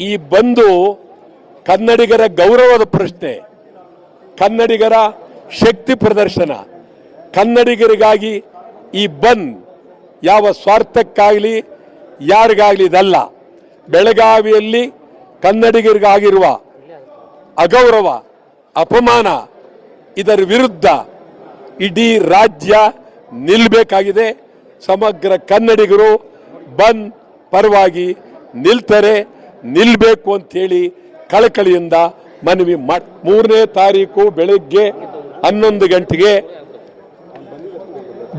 ಈ ಬಂದು ಕನ್ನಡಿಗರ ಗೌರವದ ಪ್ರಶ್ನೆ, ಕನ್ನಡಿಗರ ಶಕ್ತಿ ಪ್ರದರ್ಶನ, ಕನ್ನಡಿಗರಿಗಾಗಿ ಈ ಬಂದ್ ಯಾವ ಸ್ವಾರ್ಥಕ್ಕಾಗಲಿ ಯಾರಿಗಾಗಲಿ ಇದಲ್ಲ ಬೆಳಗಾವಿಯಲ್ಲಿ ಕನ್ನಡಿಗರಿಗಾಗಿರುವ ಅಗೌರವ, ಅಪಮಾನ ಇದರ ವಿರುದ್ಧ ಇಡೀ ರಾಜ್ಯ ನಿಲ್ಲಬೇಕಾಗಿದೆ ಸಮಗ್ರ ಕನ್ನಡಿಗರು ಬಂದ್ ಪರವಾಗಿ ನಿಲ್ತಾರೆ. ನಿಲ್ಲಬೇಕು ಅಂತೇಳಿ ಕಳಕಳಿಯಿಂದ ಮನವಿ ಮಾಡಿ, ಮೂರನೇ ತಾರೀಕು ಬೆಳಗ್ಗೆ ಹನ್ನೊಂದು ಗಂಟೆಗೆ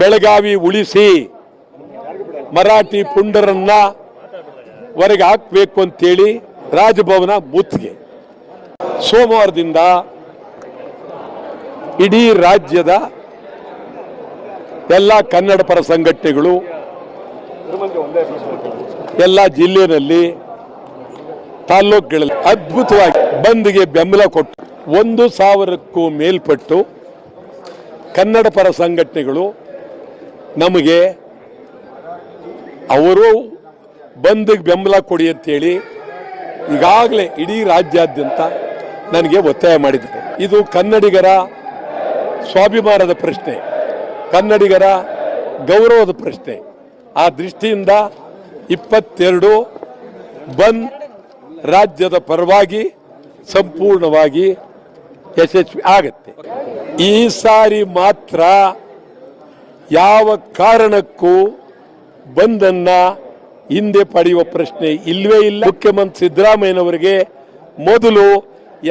ಬೆಳಗಾವಿ ಉಳಿಸಿ ಮರಾಠಿ ಪುಂಡರನ್ನ ಹೊರಗೆ ಹಾಕಬೇಕು ಅಂತೇಳಿ ರಾಜಭವನ ಮುತ್ತಿಗೆ ಸೋಮವಾರದಿಂದ ಇಡೀ ರಾಜ್ಯದ ಎಲ್ಲ ಕನ್ನಡ ಪರ ಸಂಘಟನೆಗಳು, ಎಲ್ಲ ಜಿಲ್ಲೆಯಲ್ಲಿ ತಾಲ್ಲೂಕುಗಳಲ್ಲಿ ಅದ್ಭುತವಾಗಿ ಬಂದ್ಗೆ ಬೆಂಬಲ ಕೊಟ್ಟು ಒಂದು ಸಾವಿರಕ್ಕೂ ಮೇಲ್ಪಟ್ಟು ಕನ್ನಡ ಪರ ಸಂಘಟನೆಗಳು ನಮಗೆ ಅವರು ಬಂದ್ಗೆ ಬೆಂಬಲ ಕೊಡಿ ಅಂತೇಳಿ ಈಗಾಗಲೇ ಇಡೀ ರಾಜ್ಯಾದ್ಯಂತ ನನಗೆ ಒತ್ತಾಯ ಮಾಡಿದ್ದಾರೆ. ಇದು ಕನ್ನಡಿಗರ ಸ್ವಾಭಿಮಾನದ ಪ್ರಶ್ನೆ, ಕನ್ನಡಿಗರ ಗೌರವದ ಪ್ರಶ್ನೆ. ಆ ದೃಷ್ಟಿಯಿಂದ ಇಪ್ಪತ್ತೆರಡು ಬಂದ್ ರಾಜ್ಯದ ಪರವಾಗಿ ಸಂಪೂರ್ಣವಾಗಿ ಯಶಸ್ವಿ ಆಗತ್ತೆ. ಈ ಸಾರಿ ಮಾತ್ರ ಯಾವ ಕಾರಣಕ್ಕೂ ಬಂದನ್ನ ಹಿಂದೆ ಪಡೆಯುವ ಪ್ರಶ್ನೆ ಇಲ್ಲವೇ ಇಲ್ಲ. ಮುಖ್ಯಮಂತ್ರಿ ಸಿದ್ದರಾಮಯ್ಯನವರಿಗೆ ಮೊದಲು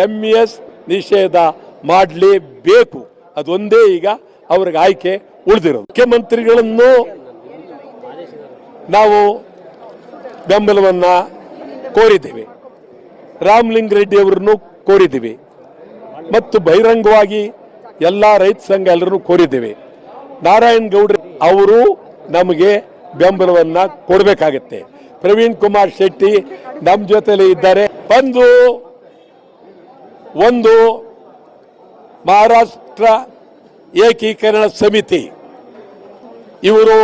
ಎಂ ಎಸ್ ನಿಷೇಧ ಮಾಡಲೇಬೇಕು. ಅದೊಂದೇ ಈಗ ಅವ್ರಿಗೆ ಆಯ್ಕೆ ಉಳಿದಿರೋದು. ಮುಖ್ಯಮಂತ್ರಿಗಳನ್ನು ನಾವು ಬೆಂಬಲವನ್ನ ಕೋರಿದ್ದೇವೆ. ರಾಮಲಿಂಗ ರೆಡ್ಡಿ ಅವರನ್ನು ಕೋರಿದ್ದೀವಿ. ಮತ್ತು ಬಹಿರಂಗವಾಗಿ ಎಲ್ಲ ರೈತ ಸಂಘ ಎಲ್ಲರನ್ನು ಕೋರಿದ್ದೀವಿ. ನಾರಾಯಣ್ ಗೌಡ್ರ ಅವರು ನಮಗೆ ಬೆಂಬಲವನ್ನು ಕೊಡಬೇಕಾಗತ್ತೆ. ಪ್ರವೀಣ್ ಕುಮಾರ್ ಶೆಟ್ಟಿ ನಮ್ಮ ಜೊತೆಯಲ್ಲಿ ಇದ್ದಾರೆ. ಬಂದು ಒಂದು ಮಹಾರಾಷ್ಟ್ರ ಏಕೀಕರಣ ಸಮಿತಿ. ಇವರು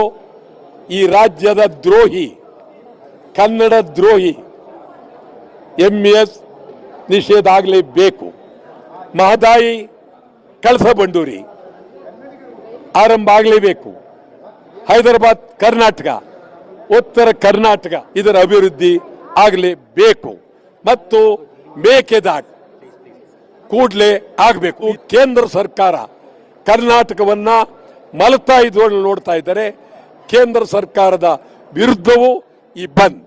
ಈ ರಾಜ್ಯದ ದ್ರೋಹಿ, ಕನ್ನಡ ದ್ರೋಹಿ. ಎಂ ಎಸ್ ನಿಷೇಧ ಆಗಲೇಬೇಕು ಮಹದಾಯಿ ಕಳಸ ಬಂಡೂರಿ ಆರಂಭ ಆಗಲೇಬೇಕು. ಹೈದರಾಬಾದ್, ಕರ್ನಾಟಕ, ಉತ್ತರ ಕರ್ನಾಟಕ ಇದರ ಅಭಿವೃದ್ಧಿ ಆಗಲೇಬೇಕು. ಮತ್ತು ಮೇಕೆದಾಟ್ ಕೂಡಲೇ ಆಗಬೇಕು. ಕೇಂದ್ರ ಸರ್ಕಾರ ಕರ್ನಾಟಕವನ್ನ ಮಲತಾ ಇದ್ದು ನೋಡ್ತಾ ಇದ್ದಾರೆ ಕೇಂದ್ರ ಸರ್ಕಾರದ ವಿರುದ್ಧವೂ ಈ ಬಂದ್.